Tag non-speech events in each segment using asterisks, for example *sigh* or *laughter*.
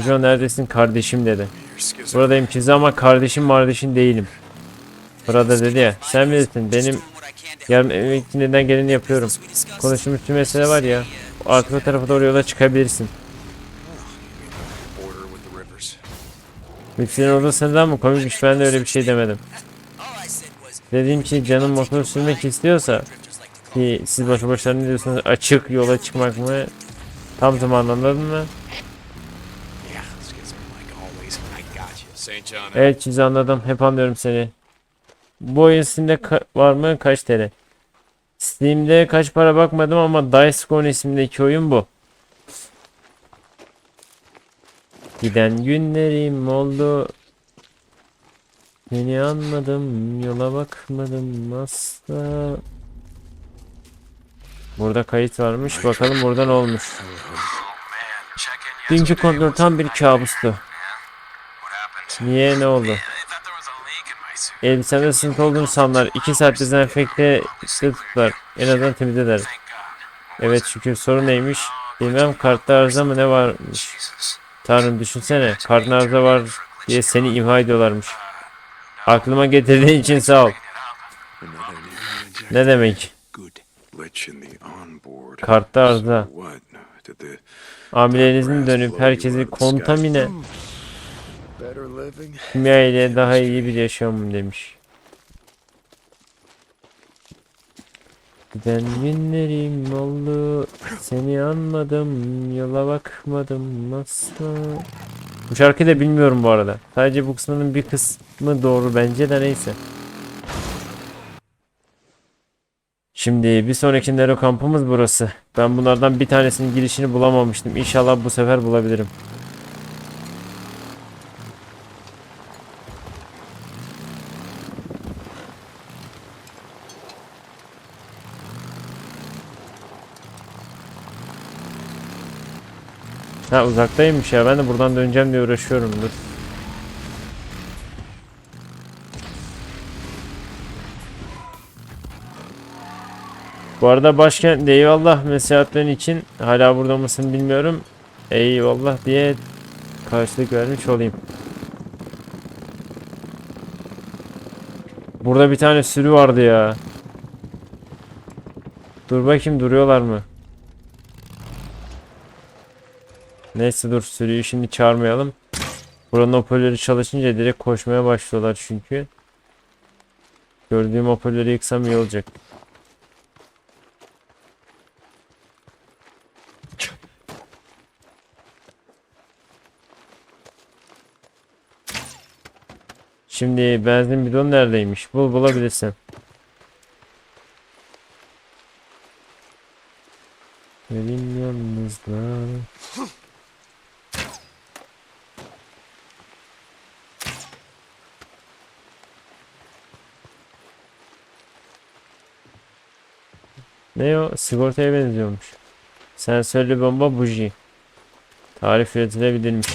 John neredesin kardeşim dedi. Buradayım çizi ama kardeşim kardeşin değilim. Burada dedi ya sen bilirsin benim yarım emekli neden geleni yapıyorum. Konuştuğumuz tüm mesele var ya artık o tarafa doğru yola çıkabilirsin. Mikserin orada sınırdan mı komikmiş ben de öyle bir şey demedim. Dediğim şey canım motor sürmek istiyorsa ki siz başa başlar ne diyorsunuz açık yola çıkmak mı? Tam zamanlı anladın mı? Evet çizi anladım hep anlıyorum seni. Bu oyun Steam'de var mı? Kaç TL? Steam'de kaç para bakmadım ama Dice Gone isimdeki oyun bu. Giden günlerim oldu. Seni anladım, yola bakmadım asla. Burada kayıt varmış. Bakalım burada ne olmuş. Dünkü kontrol tam bir kabustu. Niye ne oldu? Elbisemde sızıntı olduğunu sanlar. 2 saat dezenfekte tuttular. En azından temiz eder. Evet şükür sorun neymiş? Bilmem kartta arıza mı ne varmış. Tanrım düşünsene kartın arıza var diye seni imha ediyorlarmış. Aklıma getirdiğin için sağ ol. Ne demek? Kartta arıza. Amilenizin dönüp herkesi kontamine? Kimya ile daha iyi bir yaşam demiş. Giden günlerim oldu. Seni anmadım Yola bakmadım asla. Bu şarkıyı da bilmiyorum bu arada. Sadece bu kısmının bir kısmı doğru bence de neyse. Şimdi bir sonraki Nero kampımız burası. Ben bunlardan bir tanesinin girişini bulamamıştım. İnşallah bu sefer bulabilirim Ha uzaktaymış ya ben de buradan döneceğim diye uğraşıyorum dur. Bu arada başkent eyvallah mesaatlerin için hala burada mısın bilmiyorum. Eyvallah diye karşılık vermiş olayım. Burada bir tane sürü vardı ya. Dur bakayım duruyorlar mı? Neyse dur sürüyü şimdi çağırmayalım. Buranın hoparlörü çalışınca direkt koşmaya başlıyorlar çünkü. Gördüğüm hoparlörü yıksam iyi olacak. Şimdi benzin bidonu neredeymiş? Bul bulabilirsin. Benim yalnızlar. Ne o? Sigortaya benziyormuş. Sensörlü bomba buji. Tarif üretilebilirmiş.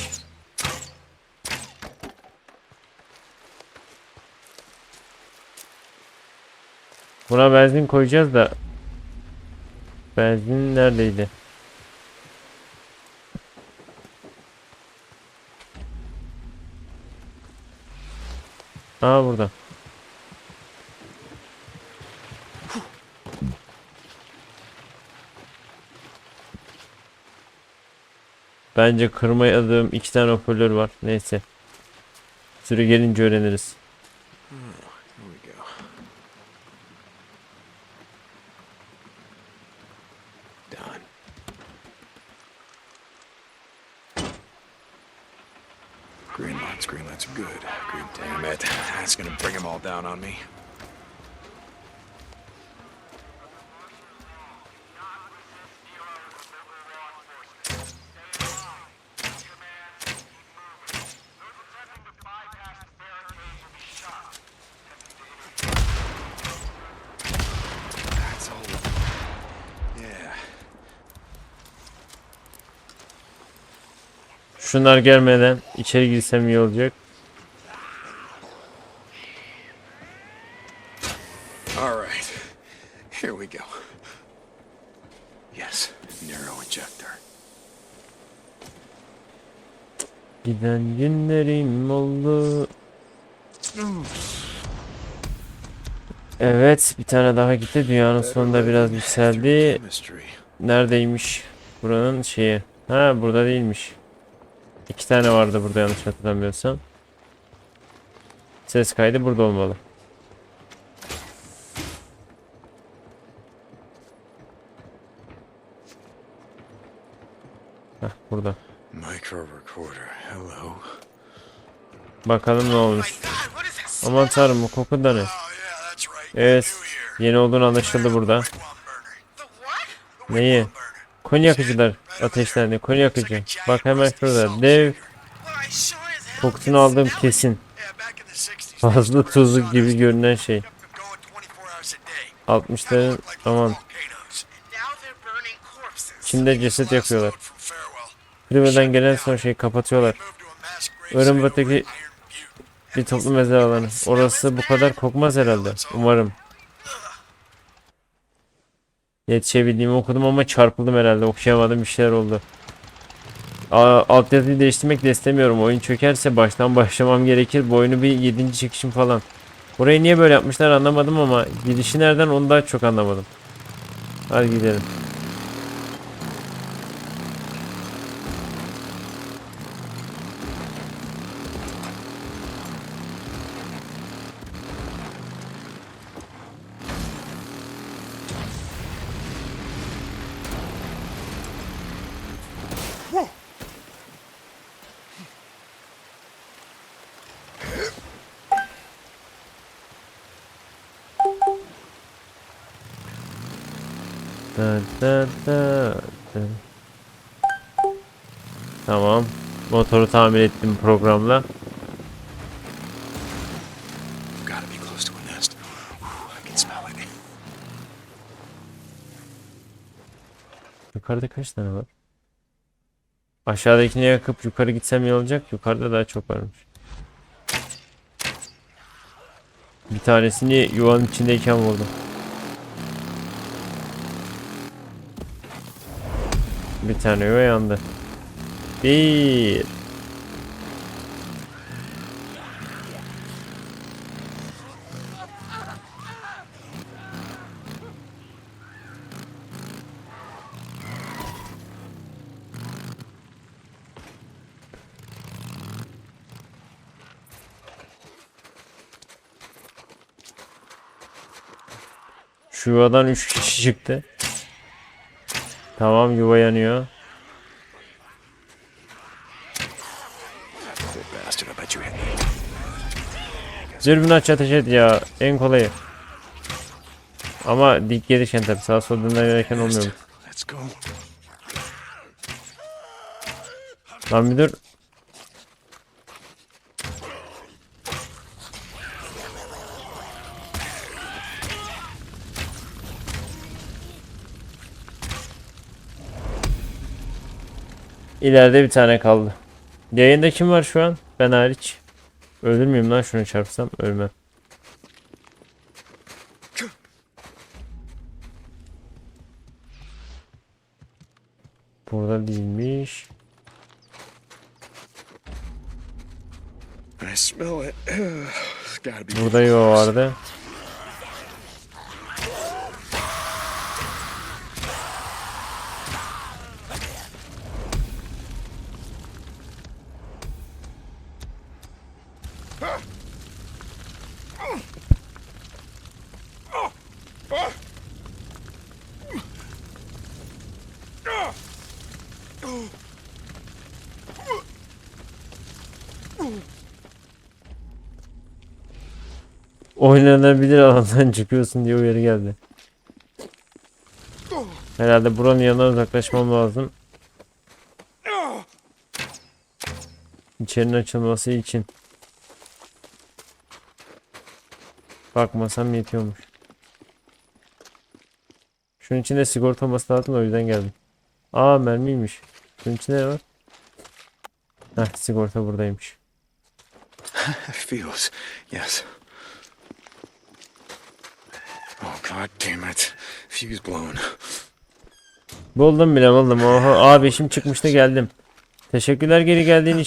Buna benzin koyacağız da Benzin neredeydi? Aa burada. Bence kırmadığım iki tane hoparlör var. Neyse. Sürü gelince öğreniriz. Green lights, green lights good. Good damn it. That's gonna bring them all down on me. That's all. Yeah. Şunlar gelmeden içeri girsem iyi olacak. All right. Here we go. Yes, narrow injector. Giden günlerim oldu. Evet, bir tane daha gitti. Dünyanın sonunda biraz yükseldi. Neredeymiş buranın şeyi? Ha, burada değilmiş. İki tane vardı burada yanlış hatırlamıyorsam. Ses kaydı burada olmalı. Heh, burada. Micro recorder. Hello. Bakalım ne olmuş. Aman tanrım bu koku da ne? Oh. Evet. Yeni olduğunu anlaşıldı burada. Neyi? Konu ateşlendi. Konu yakıcı. Bak hemen şurada. Dev kokusunu aldığım kesin. Fazla tuzlu gibi görünen şey. 60'ların aman Çin'de ceset yakıyorlar. Prive'den gelen son şeyi kapatıyorlar. Örümbatı'daki bir toplu mezar alanı. Orası bu kadar kokmaz herhalde. Umarım. Yetişebildiğimi okudum ama çarpıldım herhalde. Okuyamadım bir şeyler oldu. Altyazıyı değiştirmek de istemiyorum. Oyun çökerse baştan başlamam gerekir. Bu oyunu bir 7. çekişim falan. Burayı niye böyle yapmışlar anlamadım ama gidişi nereden onu daha çok anlamadım. Hadi gidelim. Da, da, da, da. Tamam. Motoru tamir ettim programla. Yukarıda kaç tane var? Aşağıdakini yakıp yukarı gitsem iyi olacak. Yukarıda daha çok varmış. Bir tanesini yuvanın içindeyken vurdum. Bir tane yuva. Bir. Şu yuvadan 3 kişi çıktı. Tamam yuva yanıyor. Dürbün aç ateş et ya. En kolayı. Ama dik gelirken tabi sağa sola dönerken olmuyor. Lan bir dur. İleride bir tane kaldı. Yayında kim var şu an? Ben hariç. Ölür müyüm lan şunu çarpsam? Ölmem. Burada değilmiş. *sighs* Burada yuva vardı. Oynanabilir alandan *laughs* çıkıyorsun diye uyarı geldi. Herhalde buranın yanına uzaklaşmam lazım. İçerinin açılması için. Bakmasam yetiyormuş. Şunun içinde sigorta olması lazım o yüzden geldim. Aa mermiymiş. Şunun içinde ne var? Heh sigorta buradaymış. *laughs* Feels. Yes. Oh god damn it. Fuse blown. Buldum bile buldum. Oho abi işim çıkmıştı geldim. Teşekkürler geri geldiğin için.